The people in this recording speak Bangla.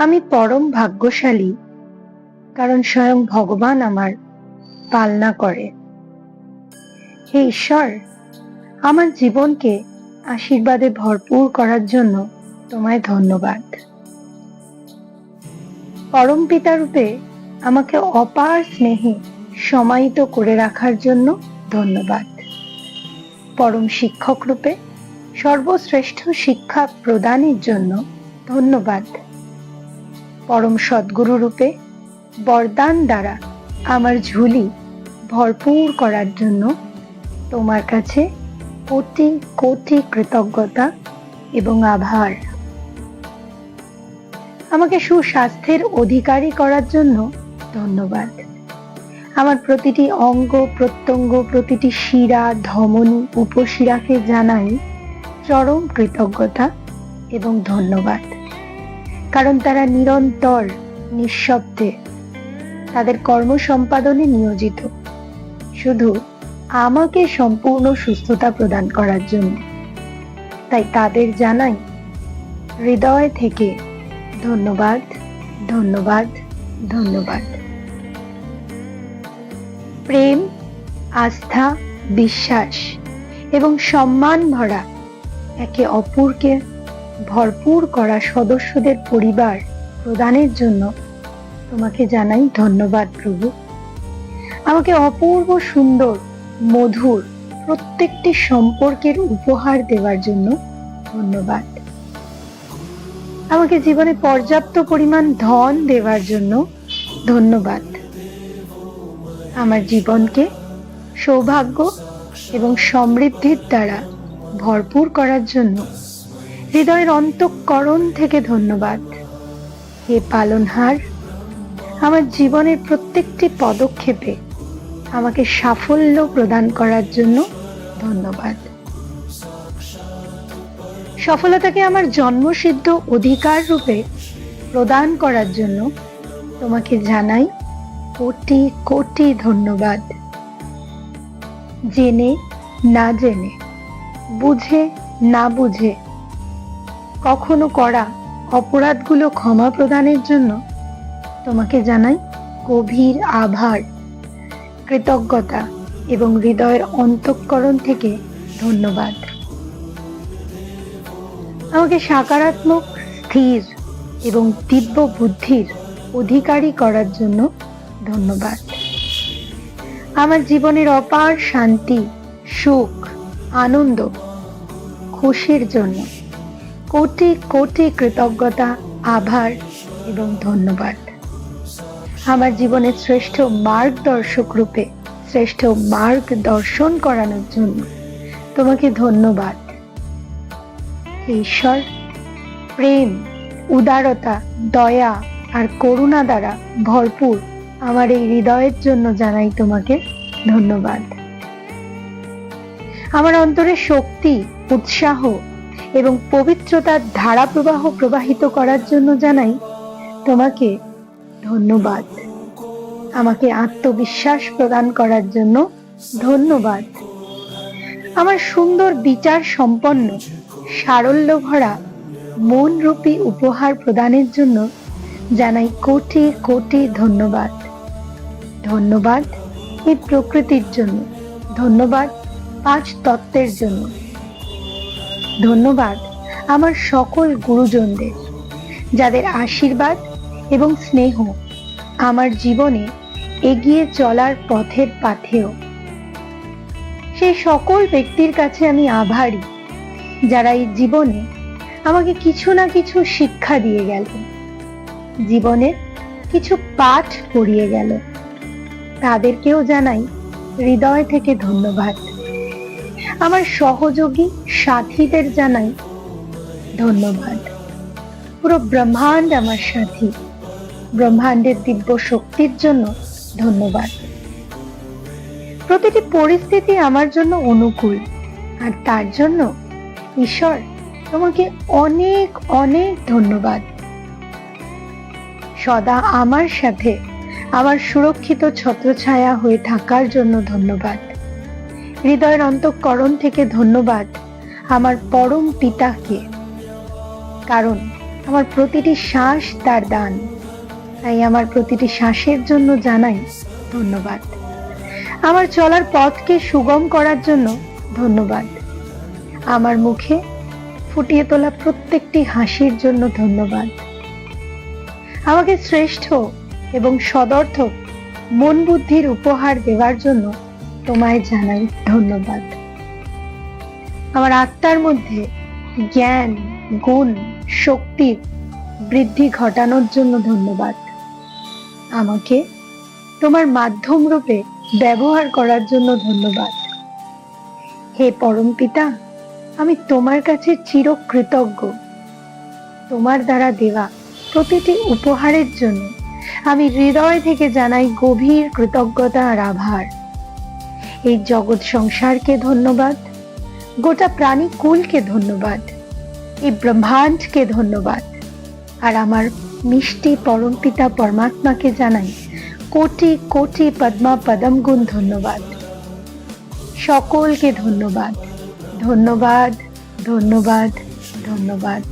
আমি পরম ভাগ্যশালী, কারণ স্বয়ং ভগবান আমার পালনা করে। হে ঈশ্বর, আমার জীবনকে আশীর্বাদে ভরপুর করার জন্য তোমায় ধন্যবাদ। পরম পিতা রূপে আমাকে অপার স্নেহে সমাহিত করে রাখার জন্য ধন্যবাদ। পরম শিক্ষক রূপে সর্বশ্রেষ্ঠ শিক্ষা প্রদানের জন্য ধন্যবাদ। পরম সদ্গুরু রূপে বরদান দ্বারা আমার ঝুলি ভরপুর করার জন্য তোমার কাছে কোটি কোটি কৃতজ্ঞতা এবং আভার। আমাকে সুস্বাস্থ্যের অধিকারী করার জন্য ধন্যবাদ। আমার প্রতিটি অঙ্গ, প্রত্যঙ্গ, প্রতিটি শিরা, ধমনী, উপশিরাকে জানাই চরম কৃতজ্ঞতা এবং ধন্যবাদ। কারণ তারা নিরন্তর, নিঃশব্দে তাদের কর্ম সম্পাদনে নিয়োজিত। শুধু আমাকে সম্পূর্ণ সুস্থতা প্রদান করার জন্য। তাই তাদের জানাই, হৃদয় থেকে ধন্যবাদ ধন্যবাদ ধন্যবাদ। প্রেম, আস্থা, বিশ্বাস এবং সম্মান ভরা একে অপরকে ভরপুর করা সদস্যদের পরিবার প্রদানের জন্য তোমাকে জানাই ধন্যবাদ প্রভু। আমাকে অপূর্ব সুন্দর, মধুর প্রত্যেকটি সম্পর্কের উপহার দেওয়ার জন্য ধন্যবাদ। আমাকে জীবনে পর্যাপ্ত পরিমাণ ধন দেওয়ার জন্য ধন্যবাদ। আমার জীবনকে সৌভাগ্য এবং সমৃদ্ধির দ্বারা ভরপুর করার জন্য হৃদয়ের অন্তঃকরণ থেকে ধন্যবাদ। হে পালনহার, আমার জীবনের প্রত্যেকটি পদক্ষেপে আমাকে সাফল্য প্রদান করার জন্য ধন্যবাদ। সফলতাকে আমার জন্মসিদ্ধ অধিকার রূপে প্রদান করার জন্য তোমাকে জানাই কোটি কোটি ধন্যবাদ। জেনে না জেনে, বুঝে না বুঝে কখনো করা অপরাধগুলো ক্ষমা প্রদানের জন্য তোমাকে জানাই গভীর আভার, কৃতজ্ঞতা এবং হৃদয়ের অন্তঃকরণ থেকে ধন্যবাদ। আমাকে সকারাত্মক, স্থির এবং দিব্য বুদ্ধির অধিকারী করার জন্য ধন্যবাদ। আমার জীবনের অপার শান্তি, সুখ, আনন্দ, খুশির জন্য। কোটি কোটি কৃতজ্ঞতা, আভার এবং ধন্যবাদ। আমার জীবনের শ্রেষ্ঠ মার্গদর্শক রূপে, শ্রেষ্ঠ মার্গ দর্শন করানোর জন্য তোমাকে ধন্যবাদ। ঈশ্বর, প্রেম, উদারতা, দয়া আর করুণা দ্বারা ভরপুর আমার এই হৃদয়ের জন্য জানাই তোমাকে ধন্যবাদ। আমার অন্তরে শক্তি, উৎসাহ এবং পবিত্রতার ধারা প্রবাহ প্রবাহিত করার জন্য জানাই তোমাকে ধন্যবাদ। আমাকে আত্মবিশ্বাস প্রদান করার জন্য ধন্যবাদ। আমার সুন্দর বিচার সম্পন্ন সারল্য ভরা মনরূপী উপহার প্রদানের জন্য জানাই কোটি কোটি ধন্যবাদ। ধন্যবাদ এই প্রকৃতির জন্য, ধন্যবাদ পাঁচ তত্ত্বের জন্য। ধন্যবাদ আমার সকল গুরুজনদের, যাদের আশীর্বাদ এবং স্নেহ আমার জীবনে এগিয়ে চলার পথের পাথেও সেই সকল ব্যক্তির কাছে আমি আভারী, যারা এই জীবনে আমাকে কিছু না কিছু শিক্ষা দিয়ে গেল, জীবনের কিছু পাঠ পড়িয়ে গেল। তাদেরকেও জানাই হৃদয় থেকে ধন্যবাদ। আমার সহযোগী সাথীদের জানাই ধন্যবাদ। পুরো ব্রহ্মাণ্ড আমার সাথী। ব্রহ্মাণ্ডের দিব্য শক্তির জন্য ধন্যবাদ। প্রতিটি পরিস্থিতি আমার জন্য অনুকূল, আর তার জন্য ঈশ্বর তোমাকে অনেক অনেক ধন্যবাদ। সদা আমার সাথে, আমার সুরক্ষিত ছত্রছায়া হয়ে থাকার জন্য ধন্যবাদ। হৃদয়ের অন্তঃকরণ থেকে ধন্যবাদ আমার পরম পিতাকে। কারণ আমার প্রতিটি শ্বাস তার দান। তাই আমার প্রতিটি শ্বাসের জন্য জানাই ধন্যবাদ। আমার চলার পথকে সুগম করার জন্য ধন্যবাদ। আমার মুখে ফুটিয়ে তোলা প্রত্যেকটি হাসির জন্য ধন্যবাদ। আমাকে শ্রেষ্ঠ এবং সদর্থক মন বুদ্ধির উপহার দেওয়ার জন্য তোমায় জানাই ধন্যবাদ। আমার আত্মার মধ্যে জ্ঞান, গুণ শক্তির বৃদ্ধি ঘটানোর জন্য ধন্যবাদ। আমাকে তোমার মাধ্যম রূপে ব্যবহার করার জন্য ধন্যবাদ। হে পরম পিতা, আমি তোমার কাছে চিরকৃতজ্ঞ। তোমার দ্বারা দেওয়া প্রতিটি উপহারের জন্য আমি হৃদয় থেকে জানাই গভীর কৃতজ্ঞতা আর আভার। এই জগৎ সংসারকে ধন্যবাদ। গোটা প্রাণী কুলকে ধন্যবাদ। এই ব্রহ্মাণ্ডকে ধন্যবাদ। আর আমার মিষ্টি পরম পিতা পরমাত্মাকে জানাই কোটি কোটি পদ্মা পদম গুণ ধন্যবাদ। সকলকে ধন্যবাদ। ধন্যবাদ ধন্যবাদ ধন্যবাদ।